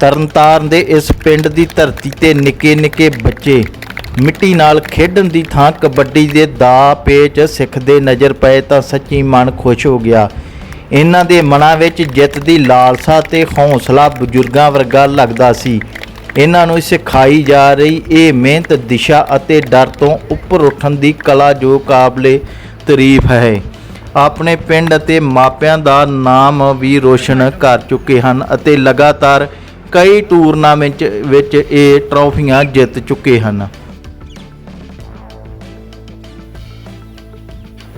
ਤਰਨਤਾਰਨ ਦੇ ਇਸ ਪਿੰਡ ਦੀ ਧਰਤੀ ਤੇ ਨਿੱਕੇ ਨਿੱਕੇ ਬੱਚੇ ਮਿੱਟੀ ਨਾਲ ਖੇਡਣ ਦੀ ਥਾਂ ਕਬੱਡੀ ਦੇ ਦਾ ਪੇਚ ਸਿੱਖਦੇ ਨਜ਼ਰ ਪਏ ਤਾਂ ਸੱਚੀ ਮਨ ਖੁਸ਼ ਹੋ ਗਿਆ। ਇਹਨਾਂ ਦੇ ਮਨਾਂ ਵਿੱਚ ਜਿੱਤ ਦੀ ਲਾਲਸਾ ਤੇ ਹੌਸਲਾ ਬਜ਼ੁਰਗਾਂ ਵਰਗਾ ਲੱਗਦਾ ਸੀ। ਇਹਨਾਂ ਨੂੰ ਸਿਖਾਈ ਜਾ ਰਹੀ ਇਹ ਮਿਹਨਤ, ਦਿਸ਼ਾ ਅਤੇ ਡਰ ਤੋਂ ਉੱਪਰ ਉੱਠਣ ਦੀ ਕਲਾ ਜੋ ਕਾਬਲੇ ਤਾਰੀਫ ਹੈ। ਆਪਣੇ ਪਿੰਡ ਅਤੇ ਮਾਪਿਆਂ ਦਾ ਨਾਮ ਵੀ ਰੋਸ਼ਨ ਕਰ ਚੁੱਕੇ ਹਨ ਅਤੇ ਲਗਾਤਾਰ ਕਈ ਟੂਰਨਾਮੈਂਟ ਵਿੱਚ ਇਹ ਟਰਾਫੀਆਂ ਜਿੱਤ ਚੁੱਕੇ ਹਨ।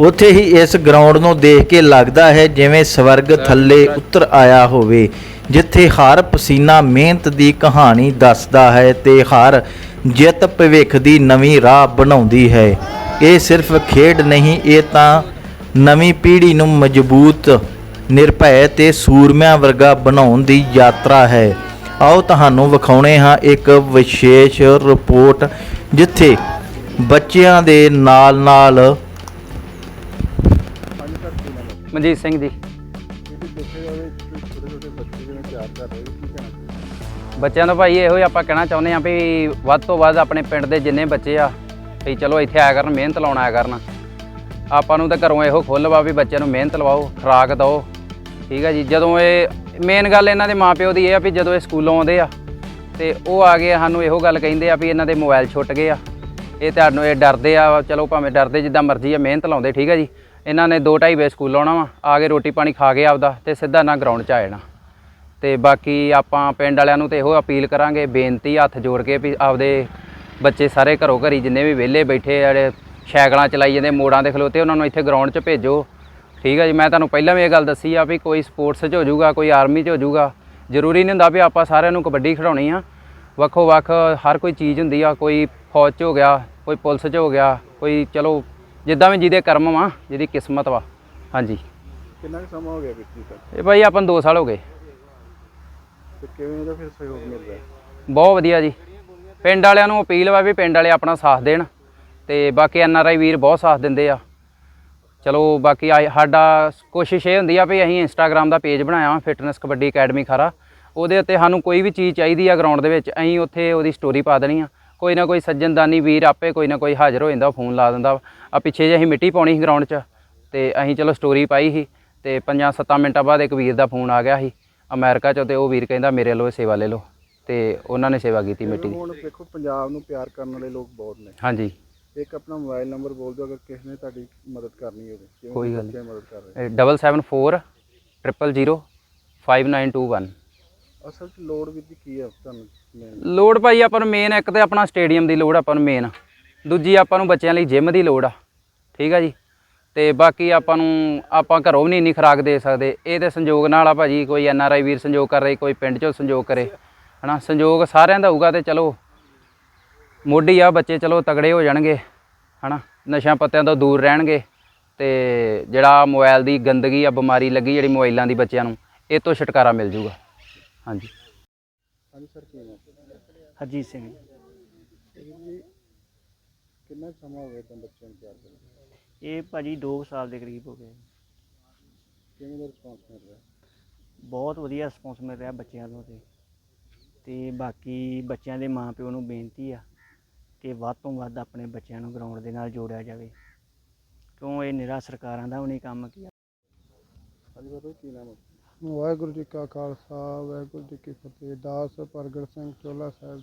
ਉੱਥੇ ਹੀ ਇਸ ਗਰਾਊਂਡ ਨੂੰ ਦੇਖ ਕੇ ਲੱਗਦਾ ਹੈ ਜਿਵੇਂ ਸਵਰਗ ਥੱਲੇ ਉਤਰ ਆਇਆ ਹੋਵੇ, ਜਿੱਥੇ ਹਰ ਪਸੀਨਾ ਮਿਹਨਤ ਦੀ ਕਹਾਣੀ ਦੱਸਦਾ ਹੈ ਤੇ ਹਰ ਜਿੱਤ ਭਵਿੱਖ ਦੀ ਨਵੀਂ ਰਾਹ ਬਣਾਉਂਦੀ ਹੈ। ਇਹ ਸਿਰਫ ਖੇਡ ਨਹੀਂ, ਇਹ ਤਾਂ ਨਵੀਂ ਪੀੜ੍ਹੀ ਨੂੰ ਮਜ਼ਬੂਤ, ਨਿਰਭੈ ਤੇ ਸੂਰਮਿਆਂ ਵਰਗਾ ਬਣਾਉਣ ਦੀ ਯਾਤਰਾ ਹੈ। ਆਓ ਤੁਹਾਨੂੰ ਵਿਖਾਉਣੇ ਹਾਂ ਇੱਕ ਵਿਸ਼ੇਸ਼ ਰਿਪੋਰਟ ਜਿੱਥੇ ਬੱਚਿਆਂ ਦੇ ਨਾਲ ਨਾਲ ਮਨਜੀਤ ਸਿੰਘ ਜੀ। ਬੱਚਿਆਂ ਨੂੰ ਭਾਈ ਇਹੋ ਹੀ ਆਪਾਂ ਕਹਿਣਾ ਚਾਹੁੰਦੇ ਆ ਵੀ ਵੱਧ ਤੋਂ ਵੱਧ ਆਪਣੇ ਪਿੰਡ ਦੇ ਜਿੰਨੇ ਬੱਚੇ ਆ, ਵੀ ਚਲੋ ਇੱਥੇ ਆਇਆ ਕਰਨ, ਮਿਹਨਤ ਲਾਉਣ ਆਇਆ ਕਰਨ। ਆਪਾਂ ਨੂੰ ਤਾਂ ਘਰੋਂ ਇਹੋ ਖੁੱਲ੍ਹ ਵਾ ਵੀ ਬੱਚਿਆਂ ਨੂੰ ਮਿਹਨਤ ਲਵਾਓ, ਖੁਰਾਕ ਦਿਓ। ਠੀਕ ਆ ਜੀ, ਜਦੋਂ ਇਹ ਮੇਨ ਗੱਲ ਇਹਨਾਂ ਦੇ ਮਾਪਿਓ ਦੀ ਇਹ ਆ ਵੀ ਜਦੋਂ ਇਹ ਸਕੂਲੋਂ ਆਉਂਦੇ ਆ, ਤੇ ਉਹ ਆ ਗਏ ਸਾਨੂੰ ਇਹੋ ਗੱਲ ਕਹਿੰਦੇ ਆ ਵੀ ਇਹਨਾਂ ਦੇ ਮੋਬਾਈਲ ਛੁੱਟ ਗਏ ਆ। ਇਹ ਤੁਹਾਨੂੰ ਇਹ ਡਰਦੇ ਆ, ਚਲੋ ਭਾਵੇਂ ਡਰਦੇ ਜਿੱਦਾਂ ਮਰਜ਼ੀ ਆ, ਮਿਹਨਤ ਲਾਉਂਦੇ, ਠੀਕ ਆ ਜੀ। ਇਹਨਾਂ ਨੇ 2:30 ਵਜੇ ਸਕੂਲ ਆਉਣਾ ਵਾ, ਆ ਕੇ ਰੋਟੀ ਪਾਣੀ ਖਾ ਕੇ ਆਪਦਾ, ਤੇ ਸਿੱਧਾ ਨਾ ਗਰਾਊਂਡ 'ਚ ਆ ਜਾਣਾ। ਤੇ ਬਾਕੀ ਆਪਾਂ ਪਿੰਡ ਵਾਲਿਆਂ ਨੂੰ ਤੇ ਇਹੋ ਅਪੀਲ ਕਰਾਂਗੇ, ਬੇਨਤੀ ਹੱਥ ਜੋੜ ਕੇ ਵੀ ਆਪਦੇ ਬੱਚੇ ਸਾਰੇ ਘਰੋਂ ਘਰੀ ਜਿੰਨੇ ਵੀ ਵਿਹਲੇ ਬੈਠੇ ਜਿਹੜੇ ਸਾਈਕਲਾਂ ਚਲਾਈ ਜਾਂਦੇ, ਮੋੜਾਂ ਦੇ ਖਲੋਤੇ, ਉਹਨਾਂ ਨੂੰ ਇੱਥੇ ਗਰਾਊਂਡ 'ਚ ਭੇਜੋ। ਠੀਕ ਹੈ ਜੀ ਮੈਂ ਤੁਹਾਨੂੰ ਪਹਿਲਾਂ ਵੀ ਇਹ ਗੱਲ ਦੱਸੀ ਆ ਵੀ ਕੋਈ ਸਪੋਰਟਸ 'ਚ ਹੋ ਜਾਊਗਾ ਕੋਈ ਆਰਮੀ 'ਚ ਹੋ ਜਾਊਗਾ ਜ਼ਰੂਰੀ ਨਹੀਂ ਹੁੰਦਾ ਵੀ ਆਪਾਂ ਸਾਰਿਆਂ ਨੂੰ ਕਬੱਡੀ ਖਿਡਾਉਣੀ ਆ। ਵੱਖੋ ਵੱਖ ਹਰ ਕੋਈ ਚੀਜ਼ ਹੁੰਦੀ ਆ ਕੋਈ ਫੌਜ 'ਚ ਹੋ ਗਿਆ ਕੋਈ ਪੁਲਿਸ 'ਚ ਹੋ ਗਿਆ ਕੋਈ ਚਲੋ ਜਿੱਦਾਂ ਵੀ ਜਿਹਦੇ ਕਰਮ ਵਾ ਜਿਹਦੀ ਕਿਸਮਤ ਵਾ। ਹਾਂਜੀ। ਕਿੰਨਾ ਕੁ ਸਮਾਂ ਹੋ ਗਿਆ ਕਿੱਥੇ ਤੱਕ? ਇਹ ਭਾਈ ਆਪਾਂ ਨੂੰ 2 ਸਾਲ ਹੋ ਗਏ। ਤੇ ਕਿਵੇਂ ਇਹਦਾ ਫਿਰ ਸਹਿਯੋਗ ਮਿਲ ਰਿਹਾ ਬਹੁਤ ਵਧੀਆ ਜੀ। ਪਿੰਡ ਵਾਲਿਆਂ ਨੂੰ ਅਪੀਲ ਵਾ ਵੀ ਪਿੰਡ ਵਾਲੇ ਆਪਣਾ ਸਾਥ ਦੇਣ ਤੇ ਬਾਕੀ ਐਨ ਆਰ ਆਈ ਵੀਰ ਬਹੁਤ ਸਾਥ ਦਿੰਦੇ ਆ। ਚਲੋ ਬਾਕੀ ਆ- ਸਾਡਾ ਕੋਸ਼ਿਸ਼ ਇਹ ਹੁੰਦੀ ਆ ਵੀ ਅਸੀਂ ਇੰਸਟਾਗ੍ਰam ਦਾ ਪੇਜ ਬਣਾਇਆ ਵਾ ਫਿਟਨੈਸ ਕਬੱਡੀ ਅਕੈਡਮੀ ਖਾਰਾ। ਉਹਦੇ ਉੱਤੇ ਸਾਨੂੰ ਕੋਈ ਵੀ ਚੀਜ਼ ਚਾਹੀਦੀ ਆ ਗਰਾਊਂਡ ਦੇ ਵਿੱਚ ਅਸੀਂ ਉੱਥੇ ਉਹਦੀ ਸਟੋਰੀ ਪਾ ਦੇਣੀ ਆ। ਕੋਈ ਨਾ ਕੋਈ ਸੱਜਣਦਾਨੀ ਵੀਰ ਆਪੇ ਕੋਈ ਨਾ ਕੋਈ ਹਾਜ਼ਰ ਹੋ ਜਾਂਦਾ ਫੋਨ ਲਾ ਦਿੰਦਾ ਆ ਪਿੱਛੇ ਜੇ ਅਸੀਂ ਮਿੱਟੀ ਪਾਉਣੀ ਸੀ ਗਰਾਊਂਡ 'ਚ ਤੇ ਅਸੀਂ ਚਲੋ ਸਟੋਰੀ ਪਾਈ ਸੀ ਤੇ 5-7 ਮਿੰਟਾਂ ਬਾਅਦ ਇੱਕ ਵੀਰ ਦਾ ਫੋਨ ਆ ਗਿਆ ਸੀ ਅਮਰੀਕਾ 'ਚੋਂ ਤੇ ਉਹ ਵੀਰ ਕਹਿੰਦਾ ਮੇਰੇ ਇਹ ਸੇਵਾ ਲੈ ਲਓ। ਤੇ ਉਹਨਾਂ ਨੇ ਸੇਵਾ ਕੀਤੀ ਮਿੱਟੀ ਦੀ। ਹੁਣ ਦੇਖੋ ਪੰਜਾਬ ਨੂੰ ਪਿਆਰ ਕਰਨ ਵਾਲੇ ਲੋਕ ਬਹੁਤ ਨੇ। ਹਾਂਜੀ। ਇੱਕ ਆਪਣਾ ਮੋਬਾਈਲ ਨੰਬਰ ਬੋਲ ਦਿਓ ਅਗਰ ਕਿਸੇ ਨੇ ਤੁਹਾਡੀ ਮਦਦ ਕਰਨੀ ਹੋਵੇ। ਜਿਵੇਂ ਕੋਈ ਗੱਲ ਬੱਚੇ ਮਦਦ ਕਰ ਰਹੇ double seven four triple zero five nine two one ਅਸਲ 'ਚ ਲੋੜ ਵੀ ਕੀ ਹੈ ਤੁਹਾਨੂੰ main? ਲੋੜ ਭਾਈ ਆਪਾਂ ਨੂੰ ਮੇਨ ਇੱਕ ਤੇ ਆਪਣਾ ਸਟੇਡੀਅਮ ਦੀ ਲੋੜ ਆਪਾਂ ਨੂੰ ਮੇਨ ਦੂਜੀ ਆਪਾਂ ਨੂੰ ਬੱਚਿਆਂ ਲਈ ਜਿਮ ਦੀ ਲੋੜ ਆ। ਠੀਕ ਆ ਜੀ। ਤੇ ਬਾਕੀ ਆਪਾਂ ਨੂੰ ਆਪਾਂ ਘਰੋਂ ਵੀ ਨਹੀਂ ਇੰਨੀ ਖੁਰਾਕ ਦੇ ਸਕਦੇ। ਇਹ ਤੇ ਸੰਯੋਗ ਨਾਲ ਆ ਭਾਜੀ ਕੋਈ ਐਨ ਆਰ ਆਈ ਵੀਰ ਸੰਯੋਗ ਕਰ ਰਹੇ ਕੋਈ ਪਿੰਡ ਚੋਂ ਸੰਯੋਗ ਕਰੇ। ਹਨਾ ਸੰਯੋਗ ਸਾਰਿਆਂ ਦਾ ਹੋਊਗਾ ਤੇ ਚਲੋ ਮੋਢੀ ਆ ਬੱਚੇ ਚਲੋ ਤਗੜੇ ਹੋ ਜਾਣਗੇ ਹਨਾ? ਨਸ਼ਿਆਂ ਪੱਤਿਆਂ ਤੋਂ ਦੂਰ ਰਹਿਣਗੇ ਤੇ ਜਿਹੜਾ ਮੋਬਾਈਲ ਦੀ ਗੰਦਗੀ ਆ ਬਿਮਾਰੀ ਲੱਗੀ ਜਿਹੜੀ ਮੋਬਾਈਲਾਂ ਦੀ ਬੱਚਿਆਂ ਨੂੰ ਇਹ ਤੋਂ ਛੁਟਕਾਰਾ ਮਿਲ ਜੂਗਾ। ਹਾਂਜੀ। ਹਾਂਜੀ ਸਰ ਕੀ ਨਾਮ? ਹਰਜੀਤ ਸਿੰਘ। ਕਿੰਨਾ ਸਮਾਂ ਹੋ ਗਿਆ ਤੁਹਾਨੂੰ ਬੱਚਿਆਂ ਨੂੰ ਪਿਆਰ ਕਰਨ ਇਹ ਭਾਜੀ 2 ਸਾਲ ਦੇ ਕਰੀਬ ਹੋ ਗਏ। ਕਿਵੇਂ ਦਾ ਰਿਸਪੌਂਸ ਮਿਲ ਰਿਹਾ? ਬਹੁਤ ਵਧੀਆ ਰਿਸਪੌਂਸ ਮਿਲ ਰਿਹਾ ਬੱਚਿਆਂ ਤੋਂ ਤੇ। ਤੇ ਬਾਕੀ ਬੱਚਿਆਂ ਦੇ ਮਾਪਿਓ ਨੂੰ ਬੇਨਤੀ ਆ ਕਿ ਵੱਧ ਤੋਂ ਵੱਧ ਆਪਣੇ ਬੱਚਿਆਂ ਨੂੰ ਗਰਾਊਂਡ ਦੇ ਨਾਲ ਜੋੜਿਆ ਜਾਵੇ। ਕਿਉਂ ਇਹ ਨਿਰਾ ਸਰਕਾਰਾਂ ਦਾ ਵੀ ਨਹੀਂ ਕੰਮ ਕੀ ਹਾਂਜੀ ਬਾਬਾ ਕੀ ਨਾਮ ਹੈ ਵਾਹਿਗੁਰੂ ਜੀ ਕਾ ਖਾਲਸਾ ਵਾਹਿਗੁਰੂ ਜੀ ਕੀ ਫਤਿਹ। ਦਾਸ ਪ੍ਰਗਟ ਸਿੰਘ ਚੋਲਾ ਸਾਹਿਬ।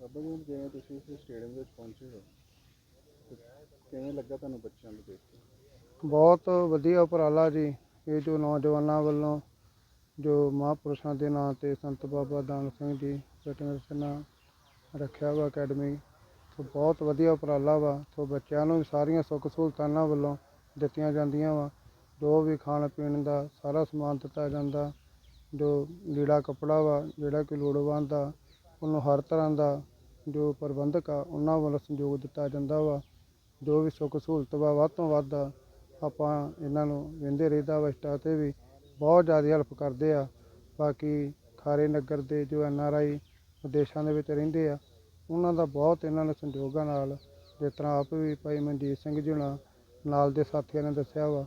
ਬਾਬਾ ਜੀ ਜਿਵੇਂ ਤੁਸੀਂ ਇਸ ਸਟੇਡੀਅਮ ਵਿੱਚ ਪਹੁੰਚੇ ਹੋ ਕਿਵੇਂ ਲੱਗਾ ਤੁਹਾਨੂੰ ਬੱਚਿਆਂ ਨੂੰ ਦੇਖ ਕੇ? ਬਹੁਤ ਵਧੀਆ ਉਪਰਾਲਾ ਜੀ। ਇਹ ਜੋ ਨੌਜਵਾਨਾਂ ਵੱਲੋਂ ਜੋ ਮਹਾਂਪੁਰਸ਼ਾਂ ਦੇ ਨਾਂ ਤੇ ਸੰਤ ਬਾਬਾ ਦਾਨ ਸਿੰਘ ਜੀ ਫਿਟਨੈਸ ਨਾਂ ਰੱਖਿਆ ਵਾ ਅਕੈਡਮੀ। ਤੋਂ ਬਹੁਤ ਵਧੀਆ ਉਪਰਾਲਾ ਵਾ। ਤੋਂ ਬੱਚਿਆਂ ਨੂੰ ਵੀ ਸਾਰੀਆਂ ਸੁੱਖ ਸਹੂਲਤਾਂ ਇਹਨਾਂ ਵੱਲੋਂ ਦਿੱਤੀਆਂ ਜਾਂਦੀਆਂ ਵਾ। ਜੋ ਵੀ ਖਾਣ ਪੀਣ ਦਾ ਸਾਰਾ ਸਮਾਨ ਦਿੱਤਾ ਜਾਂਦਾ। ਜੋ ਲੀੜਾ ਕੱਪੜਾ ਵਾ, ਜਿਹੜਾ ਕਿ ਲੋੜਵੰਦ ਆ, ਉਹਨੂੰ ਹਰ ਤਰ੍ਹਾਂ ਦਾ ਜੋ ਪ੍ਰਬੰਧਕ ਆ, ਉਹਨਾਂ ਵੱਲੋਂ ਸਹਿਯੋਗ ਦਿੱਤਾ ਜਾਂਦਾ ਵਾ। ਜੋ ਵੀ ਸੁੱਖ ਸਹੂਲਤ ਵਾ, ਵੱਧ ਤੋਂ ਵੱਧ ਆਪਾਂ ਇਹਨਾਂ ਨੂੰ ਵਿੰਦੇ ਰਹੀਦਾ ਵਾ, ਇੰਸਟਾ ਤੇ ਵੀ। ਬਹੁਤ ਜ਼ਿਆਦਾ ਹੈਲਪ ਕਰਦੇ ਆ। ਬਾਕੀ ਖਾਰੇ ਨਗਰ ਦੇ ਜੋ ਐਨ ਆਰ ਆਈ ਵਿਦੇਸ਼ਾਂ ਦੇ ਵਿੱਚ ਰਹਿੰਦੇ ਆ। ਉਹਨਾਂ ਦਾ ਬਹੁਤ ਇਹਨਾਂ ਨੇ ਸੰਯੋਗਾਂ ਨਾਲ, ਜਿਸ ਤਰ੍ਹਾਂ ਆਪ ਵੀ ਭਾਈ ਮਨਜੀਤ ਸਿੰਘ ਜੀ ਹੁਣਾਂ ਨਾਲ ਦੇ ਸਾਥੀਆਂ ਨੇ ਦੱਸਿਆ ਵਾ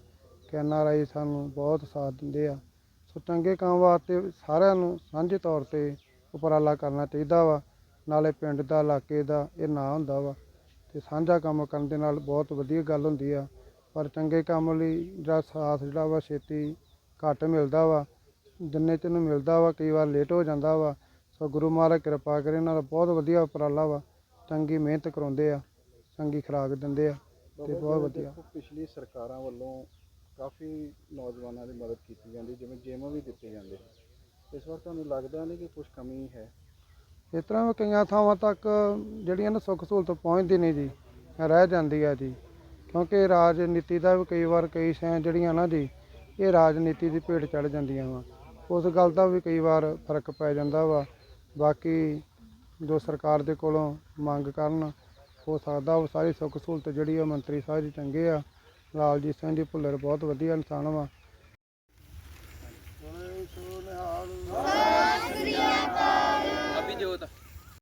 ਕਿ ਐਨ ਆਰ ਆਈ ਸਾਨੂੰ ਬਹੁਤ ਸਾਥ ਦਿੰਦੇ ਆ। ਸੋ ਚੰਗੇ ਕੰਮ ਵਾਸਤੇ ਸਾਰਿਆਂ ਨੂੰ ਸਾਂਝੇ ਤੌਰ ਤੇ ਉਪਰਾਲਾ ਕਰਨਾ ਚਾਹੀਦਾ ਵਾ। ਨਾਲੇ ਪਿੰਡ ਦਾ, ਇਲਾਕੇ ਦਾ ਇਹ ਨਾਂ ਹੁੰਦਾ ਵਾ। ਤੇ ਸਾਂਝਾ ਕੰਮ ਕਰਨ ਦੇ ਨਾਲ ਬਹੁਤ ਵਧੀਆ ਗੱਲ ਹੁੰਦੀ ਆ। ਪਰ ਚੰਗੇ ਕੰਮ ਲਈ ਜਿਹੜਾ ਸਾਥ ਜਿਹੜਾ ਵਾ ਛੇਤੀ ਘੱਟ ਮਿਲਦਾ ਵਾ, ਜਿੰਨੇ ਤੈਨੂੰ ਮਿਲਦਾ ਵਾ ਕਈ ਵਾਰ ਲੇਟ ਹੋ ਜਾਂਦਾ ਵਾ। ਸੋ ਗੁਰੂ ਮਹਾਰਾਜ ਕਿਰਪਾ ਕਰੇ ਨਾਲ ਬਹੁਤ ਵਧੀਆ ਉਪਰਾਲਾ ਵਾ। ਚੰਗੀ ਮਿਹਨਤ ਕਰਾਉਂਦੇ ਆ ਚੰਗੀ ਖੁਰਾਕ ਦਿੰਦੇ ਆ ਤੇ ਬਹੁਤ ਵਧੀਆ। ਪਿਛਲੀ ਸਰਕਾਰਾਂ ਵੱਲੋਂ ਕਾਫੀ ਨੌਜਵਾਨਾਂ ਦੀ ਮਦਦ ਕੀਤੀ ਜਾਂਦੀ ਜਿਵੇਂ ਜਿਮ ਵੀ ਦਿੱਤੇ ਜਾਂਦੇ ਇਸ ਵਾਰ ਤੁਹਾਨੂੰ ਲੱਗਦਾ ਨਹੀਂ ਕਿ ਕੁਝ ਕਮੀ ਹੈ? ਇਸ ਤਰ੍ਹਾਂ ਵੀ ਕਈਆਂ ਥਾਵਾਂ ਤੱਕ ਜਿਹੜੀਆਂ ਨਾ ਸੁੱਖ ਸਹੂਲਤ ਪਹੁੰਚਦੀ ਨਹੀਂ ਜੀ ਰਹਿ ਜਾਂਦੀ ਆ ਜੀ। ਕਿਉਂਕਿ ਰਾਜਨੀਤੀ ਦਾ ਵੀ ਕਈ ਵਾਰ ਕਈ ਸੈਂ ਜਿਹੜੀਆਂ ਨਾ ਜੀ ਇਹ ਰਾਜਨੀਤੀ ਦੀ ਭੇਟ ਚੜ ਜਾਂਦੀਆਂ ਵਾ। ਉਸ ਗੱਲ ਦਾ ਵੀ ਕਈ ਵਾਰ ਫ਼ਰਕ ਪੈ ਜਾਂਦਾ ਵਾ। ਬਾਕੀ ਜੋ ਸਰਕਾਰ ਦੇ ਕੋਲੋਂ ਮੰਗ ਕਰਨ, ਹੋ ਸਕਦਾ ਉਹ ਸਾਰੀ ਸੁੱਖ ਸਹੂਲਤ ਜਿਹੜੀ ਆ ਮੰਤਰੀ ਸਾਹਿਬ ਜੀ ਚੰਗੇ ਆ। ਲਾਲਜੀਤ ਸਿੰਘ ਜੀ ਭੁੱਲਰ ਬਹੁਤ ਵਧੀਆ ਇਨਸਾਨ ਵਾ।